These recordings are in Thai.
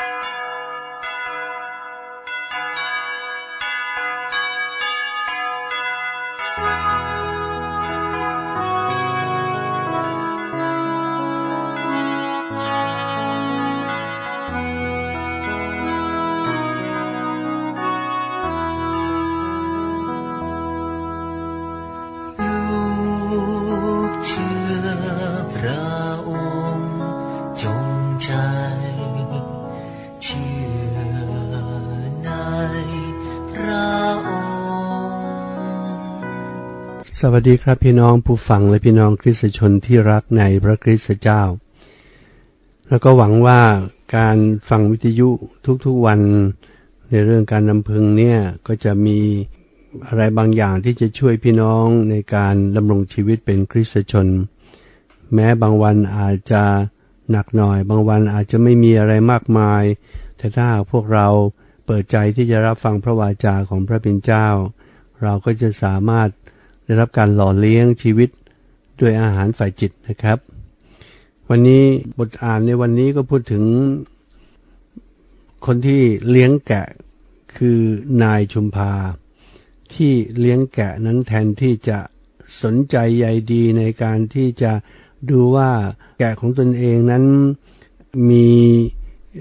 ลู สวัสดีครับพี่น้องผู้ฟังและพี่น้องคริสตชนที่รักในพระคริสตเจ้า แล้วก็หวังว่าการฟังวิทยุทุกๆวันในเรื่องการนำพึงเนี่ยก็จะมีอะไรบางอย่างที่จะช่วยพี่น้องในการดำรงชีวิตเป็นคริสตชน แม้บางวันอาจจะหนักหน่อย บางวันอาจจะไม่มีอะไรมากมาย แต่ถ้าพวกเราเปิดใจที่จะรับฟังพระวาจาของพระเป็นเจ้า เราก็จะสามารถ ได้รับการหล่อเลี้ยงชีวิตด้วยอาหารฝ่ายจิตนะครับ วันนี้บทอ่านในวันนี้ก็พูดถึง คนที่เลี้ยงแกะคือนายชุมพา ที่เลี้ยงแกะนั้นแทนที่จะสนใจใยดีในการที่จะดูว่าแกะของตนเองนั้นมี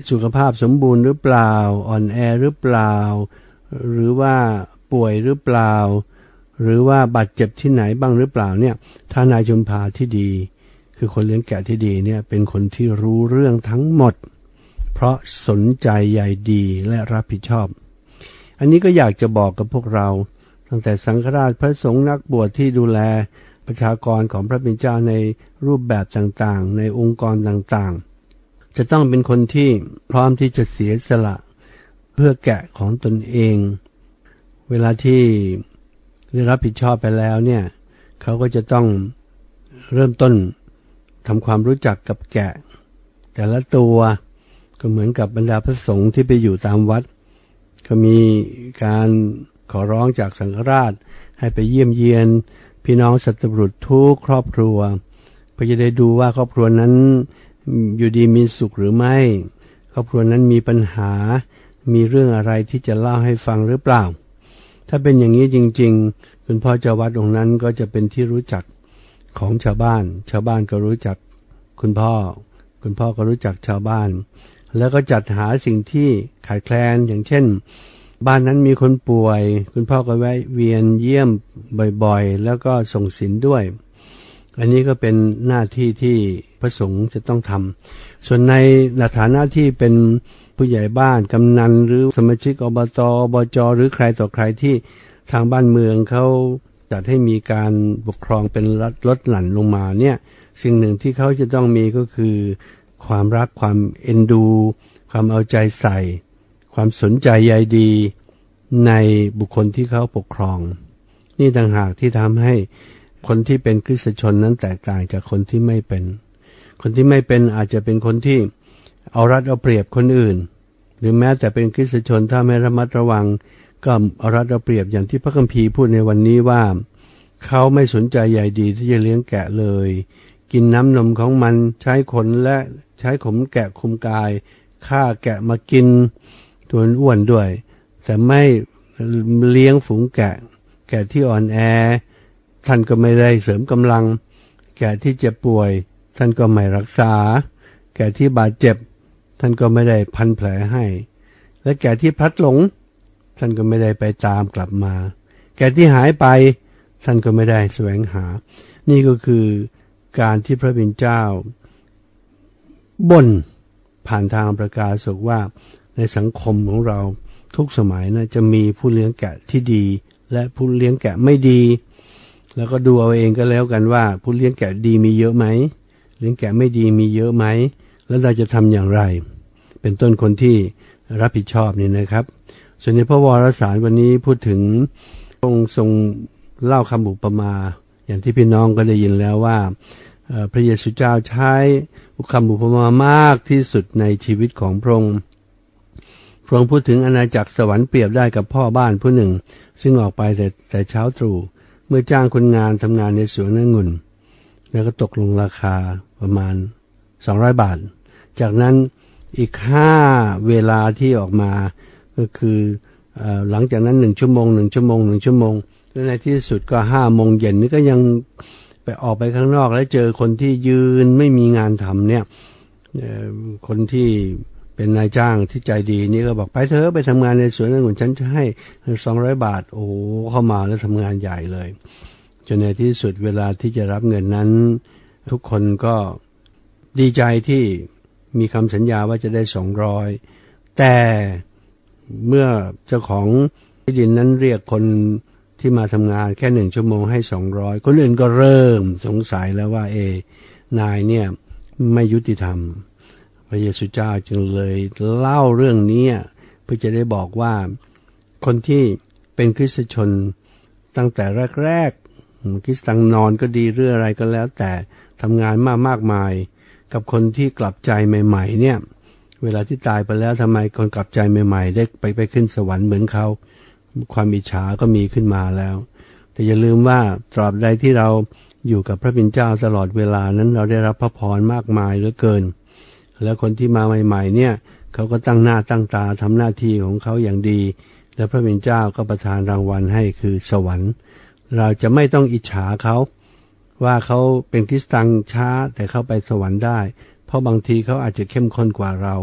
สุขภาพสมบูรณ์หรือเปล่า อ่อนแอหรือเปล่า หรือว่าป่วยหรือเปล่า หรือว่าบาดเจ็บที่ไหนบ้างหรือเปล่าเนี่ยถ้านายชุมพาที่ดี คือคนเลี้ยงแกะที่ดีเนี่ยเป็นคนที่รู้เรื่องทั้งหมด เพราะสนใจใยดีและรับผิดชอบ อันนี้ก็อยากจะบอกกับพวกเรา ตั้งแต่สังฆราชพระสงฆ์นักบวชที่ดูแลประชากรของพระเป็นเจ้าในรูปแบบต่างๆ ในองค์กรต่างๆ จะต้องเป็นคนที่พร้อมที่จะเสียสละ เพื่อแกะของตนเอง เวลาที่ ได้รับผิดชอบไปแล้วเนี่ยเขาก็จะต้องเริ่มต้นทำความรู้จักกับแกะ แต่ละตัวก็เหมือนกับบรรดาพระสงฆ์ที่ไปอยู่ตามวัด ก็มีการขอร้องจากสังฆราช ให้ไปเยี่ยมเยียน พี่น้องสัตว์บุรุษทุกครอบครัวเพื่อจะได้ดูว่าครอบครัวนั้นอยู่ดีมีสุขหรือไม่ ครอบครัวนั้นมีปัญหามีเรื่องอะไรที่จะเล่าให้ฟังหรือเปล่า ถ้าเป็นอย่างนี้จริง ๆ คุณพ่อเจ้าวัดองค์นั้นก็จะเป็นที่รู้จักของชาวบ้าน ชาวบ้านก็รู้จักคุณพ่อ คุณพ่อก็รู้จักชาวบ้าน แล้วก็จัดหาสิ่งที่ขาดแคลนอย่างเช่น บ้านนั้นมีคนป่วย คุณพ่อก็แวะเวียนเยี่ยมบ่อยๆ แล้วก็ส่งสินด้วย อันนี้ก็เป็นหน้าที่ที่พระสงฆ์จะต้องทำส่วนในฐานะที่เป็น ผู้ใหญ่บ้านกำนันหรือสมาชิกอบตอบจหรือใครต่อใครที่ทางบ้านเมืองเขาจัดให้มีการปกครองเป็นลดลดหลั่นลงมาเนี่ยสิ่งหนึ่งที่เขาจะต้องมีก็คือ ความรักความเอ็นดู ความเอาใจใส่ ความสนใจใยดี ในบุคคลที่เขาปกครอง นี่ต่างหากที่ทำให้คนที่เป็นคริสตชนนั้นแตกต่างจากคนที่ไม่เป็น คนที่ไม่เป็นอาจจะเป็นคนที่ เอารัดเอาเปรียบคนอื่น หรือแม้แต่เป็นคริสตชนถ้าไม่ระมัดระวัง ก็เอารัดเอาเปรียบอย่างที่พระคัมภีร์พูดในวันนี้ว่า เขาไม่สนใจใยดีที่จะเลี้ยงแกะเลย กินน้ำนมของมันใช้ขนและใช้ขมแกะคุมกายฆ่าแกะมากินตัวอ้วนด้วย แต่ไม่เลี้ยงฝูงแกะ แกะที่อ่อนแอ ท่านก็ไม่ได้เสริมกำลัง แกะที่เจ็บป่วย ท่านก็ไม่รักษา แกะที่บาดเจ็บ ท่านก็ไม่ได้พันแผลให้ และแกะที่พลัดหลง ท่านก็ไม่ได้ไปตามกลับมา แกะที่หายไป ท่านก็ไม่ได้แสวงหา นี่ก็คือการที่พระบิดเจ้าบ่นผ่านทางประกาศสกว่าในสังคมของเราทุกสมัยนะจะมีผู้เลี้ยงแกะที่ดี และผู้เลี้ยงแกะไม่ดี แล้วก็ดูเอาเองก็แล้วกันว่า ผู้เลี้ยงแกะดีมีเยอะไหมเลี้ยงแกะไม่ดีมีเยอะไหม แล้วเราจะทำอย่างไร เป็นต้นคนที่รับผิดชอบนี่นะครับ ส่วนในพระวรสารวันนี้พูดถึงองค์ทรงเล่าคำอุปมา อย่างที่พี่น้องก็ได้ยินแล้วว่าพระเยซูเจ้าใช้คำอุปมามากที่สุดในชีวิตของพระองค์พระองค์พูดถึงอาณาจักรสวรรค์เปรียบได้กับพ่อบ้านผู้หนึ่ง ซึ่งออกไปแต่แต่เช้าตรู่เมื่อจ้างคนงานทำงานในสวนองุ่น แล้วก็ตกลงราคาประมาณ 200 บาท จากนั้น อีกห้าเวลาที่ออกมาก็คืออหลังจากนั้นหนึ่งชั่วโมงหนึ่งชั่วโมงหนึ่งชั่วโมงแล้วในที่สุดก็ห้าโมงเย็นนี่ก็ยังไปออกไปข้างนอกแล้วเจอคนที่ยืนไม่มีงานทำเนี่ยคนที่เป็นนายจ้างที่ใจดีนี่ก็บอกไปเถอะไปทำงานในสวนองุ่นฉันจะให้สองร้อยบาท โอ้เข้ามาแล้วทำงานใหญ่เลย จนในที่สุดเวลาที่จะรับเงินนั้น ทุกคนก็ดีใจที่ มีคำสัญญาว่าจะได้สองร้อยแต่เมื่อเจ้าของที่ดินนั้นเรียกคนที่มาทำงานแค่หนึ่งชั่วโมงให้สองร้อยคนอื่นก็เริ่มสงสัยแล้วว่าเอนายเนี่ยไม่ยุติธรรม พระเยซูเจ้าจึงเลยเล่าเรื่องนี้เพื่อจะได้บอกว่าคนที่เป็นคริสตชนตั้งแต่แรกๆคริสตังนอนก็ดีเรื่องอะไรก็แล้ว แต่ทำงานมากมากมาย กับคนที่กลับใจใหม่ๆ เนี่ย เวลาที่ตายไปแล้วทำไมคนกลับใจใหม่ ๆ ได้ไปไปขึ้นสวรรค์เหมือนเขาความอิจฉาก็มีขึ้นมาแล้ว แต่อย่าลืมว่าตราบใดที่เราอยู่กับพระบิดเจ้าตลอดเวลานั้นเราได้รับพระพรมากมายเหลือเกิน แล้วคนที่มาใหม่ ๆ เนี่ยเขาก็ตั้งหน้าตั้งตาทำหน้าที่ของเขาอย่างดี แล้วพระบิดเจ้าก็ประทานรางวัลให้คือสวรรค์ เราจะไม่ต้องอิจฉาเขา ว่าเขาเป็นคริสตังช้าแต่เข้าไปสวรรค์ได้ เพราะบางทีเขาอาจจะเข้มข้นกว่าเรา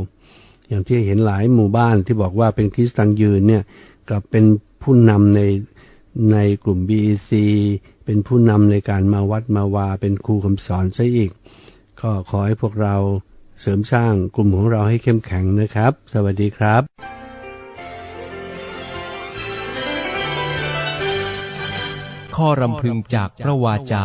อย่างที่เห็นหลายหมู่บ้านที่บอกว่าเป็นคริสตังยืนเนี่ยกับเป็นผู้นำในในกลุ่ม BEC เป็นผู้นำในการมาวัดมาวาเป็นครูคำสอนซะอีก ก็ขอให้พวกเราเสริมสร้างกลุ่มของเราให้เข้มแข็งนะครับ สวัสดีครับข้อรำพึงจากพระวาจา